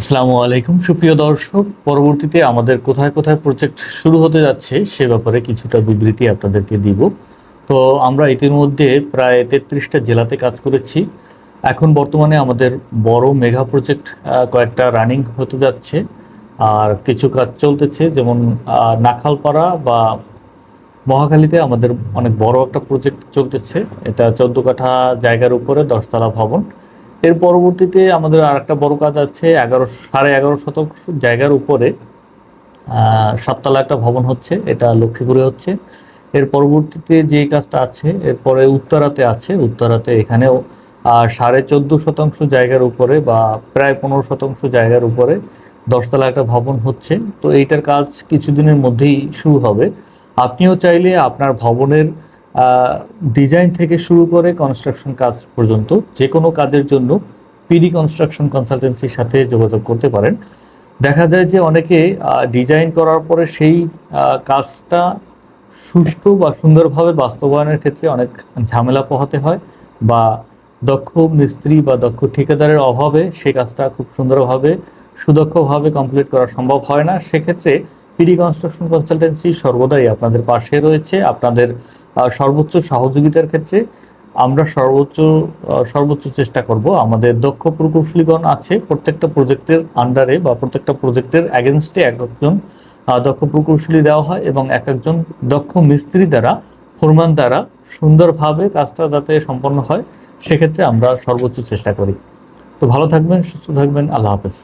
আসসালামু আলাইকুম। সুপ্রিয় দর্শক, পরবর্তীতে আমাদের কোথায় কোথায় প্রজেক্ট শুরু হতে যাচ্ছে সে ব্যাপারে কিছুটা বিবৃতি আপনাদেরকে দিব। তো আমরা ইতিমধ্যে প্রায় তেত্রিশটা জেলাতে কাজ করেছি। এখন বর্তমানে আমাদের বড় মেগা প্রজেক্ট কয়েকটা রানিং হতে যাচ্ছে। আর কিছু কাজ চলতেছে, যেমন নাখালপাড়া বা মহাখালীতে আমাদের অনেক বড় একটা প্রজেক্ট চলতেছে। এটা চোদ্দ কাঠা জায়গার উপরে দশতলা ভবন। এর পরবর্তীতে আমাদের আর একটা বড় কাজ আছে, এগারো, সাড়ে এগারো শতাংশ জায়গার উপরে সাততলা একটা ভবন হচ্ছে, এটা লক্ষ্মীপুরে হচ্ছে। এর পরবর্তীতে যে কাজটা আছে এরপরে উত্তরাতে আছে, উত্তরাতে এখানেও সাড়ে চোদ্দ শতাংশ জায়গার উপরে বা প্রায় পনেরো শতাংশ জায়গার উপরে দশতলা একটা ভবন হচ্ছে। তো এইটার কাজ কিছুদিনের মধ্যেই শুরু হবে। আপনিও চাইলে আপনার ভবনের ডিজাইন থেকে শুরু করে কনস্ট্রাকশন কাজ পর্যন্ত যে কোনো কাজের জন্য পিডি কনস্ট্রাকশন কনসালটেন্সির সাথে যোগাযোগ করতে পারেন। দেখা যায় যে অনেকে ডিজাইন করার পরে সেই কাজটা সুষ্ঠু বা সুন্দরভাবে বাস্তবায়নের ক্ষেত্রে অনেক ঝামেলা পোহাতে হয় বা দক্ষ মিস্ত্রি বা দক্ষ ঠিকাদারের অভাবে সেই কাজটা খুব সুন্দরভাবে, সুদক্ষভাবে কমপ্লিট করা সম্ভব হয় না। সেক্ষেত্রে পিডি কনস্ট্রাকশন কনসালটেন্সি সর্বদাই আপনাদের পাশে রয়েছে। আপনাদের সর্বোচ্চ সহযোগিতার ক্ষেত্রে আমরা সর্বোচ্চ সর্বোচ্চ চেষ্টা করব। আমাদের দক্ষ প্রকৌশলীগণ আছে প্রত্যেকটা প্রজেক্টের আন্ডারে বা প্রত্যেকটা প্রজেক্টের অ্যাগেনস্টে এক একজন দক্ষ প্রকৌশলী দেওয়া হয় এবং এক একজন দক্ষ মিস্ত্রি দ্বারা ফোরমান দ্বারা সুন্দরভাবে কাজটা যাতে সম্পন্ন হয়, সেক্ষেত্রে আমরা সর্বোচ্চ চেষ্টা করি। তো ভালো থাকবেন, সুস্থ থাকবেন, আল্লাহ হাফেজ।